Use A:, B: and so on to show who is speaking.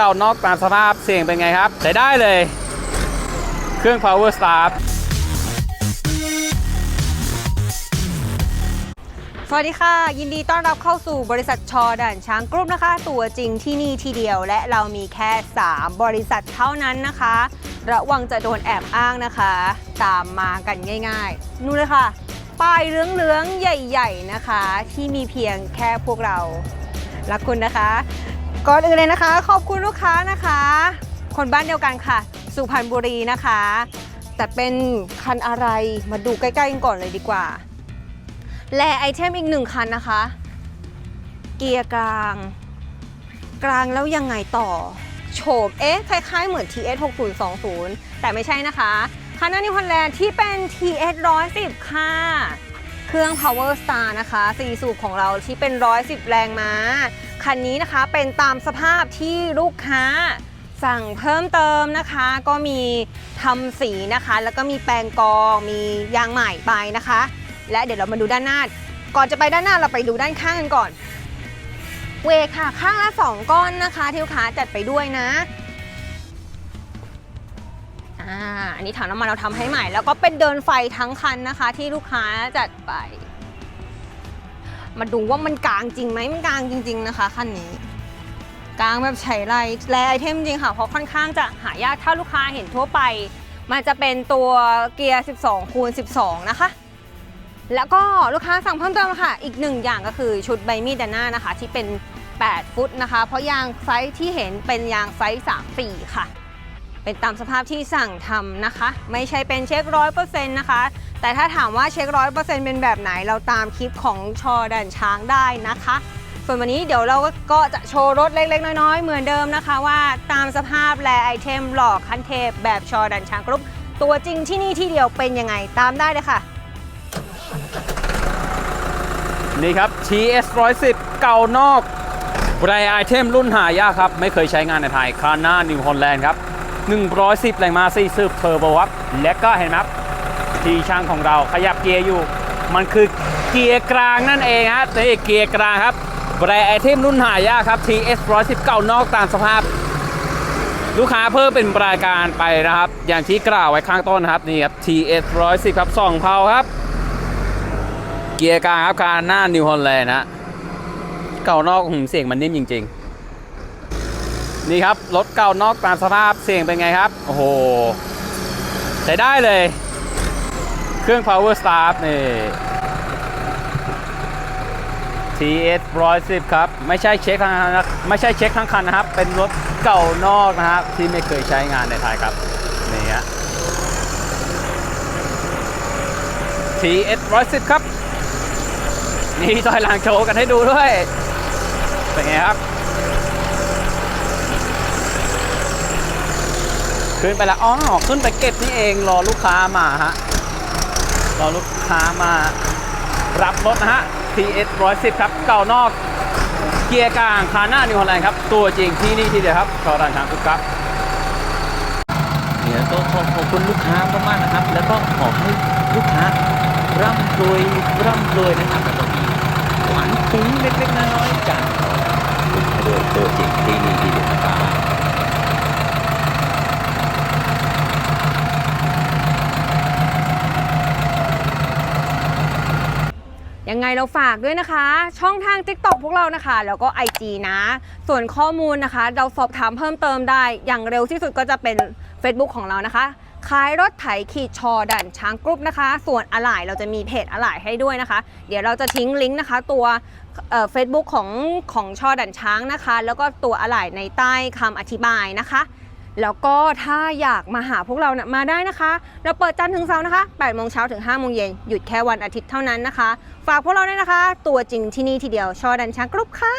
A: เก่านอกตามสภาพเสียงเป็นไงครับใช้ได้เลย เครื่อง power start
B: สวัสดีค่ะ ยินดีต้อนรับเข้าสู่บริษัทชอด่านช้างกรุ๊ปนะคะ ตัวจริงที่นี่ทีเดียวและเรามีแค่ 3 บริษัทเท่านั้นนะคะ ระวังจะโดนแอบอ้างนะคะ ตามมากันง่ายๆ นู่นเลยค่ะ ป้ายเหลืองๆ ใหญ่ ๆ นะคะ ที่มีเพียงแค่พวกเรารักคุณนะคะ ก่อนอื่นเลยนะคะ ขอบคุณลูกค้านะคะ คนบ้านเดียวกันค่ะ สุพรรณบุรีนะคะ แต่เป็นคันอะไรมาดูใกล้ๆกันก่อนเลยดีกว่า และไอเทมอีกหนึ่งคันนะคะ เกียร์กลาง กลางแล้วยังไงต่อ โฉบเอ๊ะคล้ายๆเหมือน TS 6020 แต่ไม่ใช่นะคะคันนั้นนิวฮอลแลนด์ที่เป็น TS 110 ค่ะ เครื่อง Power Star นะคะ 4 สูบของเราที่เป็น 110 แรงม้า คันนี้นะคะเป็นตามสภาพที่ลูกค้าสั่งเพิ่มเติมนะคะ ก็มีทำสีนะคะ แล้วก็มีแปรงกองมียางใหม่ไปนะคะ และเดี๋ยวเรามาดูด้านหน้า ก่อนจะไปด้านหน้าเราไปดูด้านข้างกันก่อน เวค่ะข้างละ2ก้อนนะคะที่ลูกค้าจัดไปด้วยนะอ่าอันนี้ถังน้ำมันเราทำให้ใหม่ แล้วก็เป็นเดินไฟทั้งคันนะคะ ที่ลูกค้าจัดไป มาดูว่ามันกลางจริงไหมมันกลางจริง ๆนะคะคันนี้กลางแบบใช้ไรแลไอเทมจริงค่ะเพราะค่อนข้างจะหายากถ้าลูกค้าเห็นทั่วไป มันจะเป็นตัวเกียร์ 12 คูณ 12 นะคะ แล้วก็ลูกค้าสั่งเพิ่มเติมค่ะ อีกหนึ่งอย่างก็คือชุดใบมีดด้านหน้านะคะ ที่เป็น 8 ฟุตนะคะ เพราะยางไซส์ที่เห็นเป็นยางไซส์3 4 ค่ะ เป็นตามสภาพที่สั่งทำนะคะ ไม่ใช่เป็นเช็คร้อยเปอร์เซ็นต์นะคะ แต่ถ้าถามว่าเช็คร้อยเปอร์เซ็นต์เป็นแบบไหนเราตามคลิปของชอดันช้างได้นะคะ ส่วนวันนี้เดี๋ยวเราก็จะโชว์รถเล็ก ๆ น้อย ๆ เหมือนเดิมนะคะว่าตามสภาพและไอเทมหลอกคันเทปแบบชอดันช้างกรุ๊ปตัวจริงที่นี่ที่เดียวเป็นยังไงตามได้เลยค่ะ
A: นี่ครับ TS 110 เก่านอกแรไอเทมรุ่นหายากครับ ไม่เคยใช้งานในไทยคาน่านิวฮอลแลนด์ครับ 110 แรงม้า4ซึบเทอร์โบครับและก็เห็นไหมครับ ที่ช่างของเราขยับเกียร์อยู่ มันคือเกียร์กลางนั่นเองฮะนี่เกียร์กลางครับแบรนด์ไอเทมรุ่นหายากครับ TS 110เก่านอกตามสภาพ ลูกค้าเพิ่มเป็นรายการไปนะครับ อย่างที่กล่าวไว้ข้างต้นนะครับนี่ครับ TS 110ครับ2เพาครับ เกียร์กลางครับคาหน้านิวฮอลแลนด์นะเก่านอกหืมเสียงมันนิ่มจริง ๆ นี่ครับรถเก่านอกตามสภาพเสียงเป็นไงครับ โอ้โหใช้ได้เลย เครื่อง power start นี่ TS 110 ครับ ไม่ใช่เช็คทั้งคันไม่ใช่เช็คทั้งคันนะครับ เป็นรถเก่านอกนะครับ ที่ไม่เคยใช้งานในไทยครับ นี่ฮะ TS 110 ครับ นี่ถอยหลังโชว์กันให้ดูด้วย เป็นไงครับ ขึ้นไปแล้วอ๋อ ขึ้นไปเก็บนี่เองรอลูกค้ามาฮะ รอลูกค้ามารับรถนะฮะ TS 110 ครับ เก่านอกเกียร์กลางคาหน้านิวฮอลแลนด์ครับ ตัวจริงที่นี่ที่เดียวครับชอรันทางทุกครับ
C: เนี่ยก็ขอขอบคุณลูกค้ามากๆนะครับ แล้วก็ขอให้ลูกค้าร่ำรวยร่ำรวยนะครับแล้วก็มีหวานฟุ้งเล็กๆน้อยๆจากคุณให้ด้วยตัวจริงที่นี่ที่เดียวนะครับ
B: ยังไงเราฝากด้วยนะคะ ช่องทาง TikTok พวกเรานะคะ แล้วก็ IG นะ ส่วนข้อมูลนะคะ เราสอบถามเพิ่มเติมได้ อย่างเร็วที่สุดก็จะเป็น Facebook ของเรานะคะขายรถไถขีดชอดันช้างกรุ๊ปนะคะ ส่วนอะไหล่เราจะมีเพจอะไหล่ให้ด้วยนะคะ เดี๋ยวเราจะทิ้งลิงก์นะคะ ตัวเฟซบุ๊กของของชอดันช้างนะคะ แล้วก็ตัวอะไหล่ในใต้คำอธิบายนะคะ แล้วก็ถ้าอยากมาหาพวกเรานะมาได้นะคะ เราเปิดจันทร์ถึงเสาร์นะคะ8โมงเช้าถึง5โมงเย็นหยุดแค่วันอาทิตย์เท่านั้นนะคะ ฝากพวกเราด้วยนะคะ ตัวจริงที่นี่ทีเดียวชอดันช้างกรุ๊ปค่ะ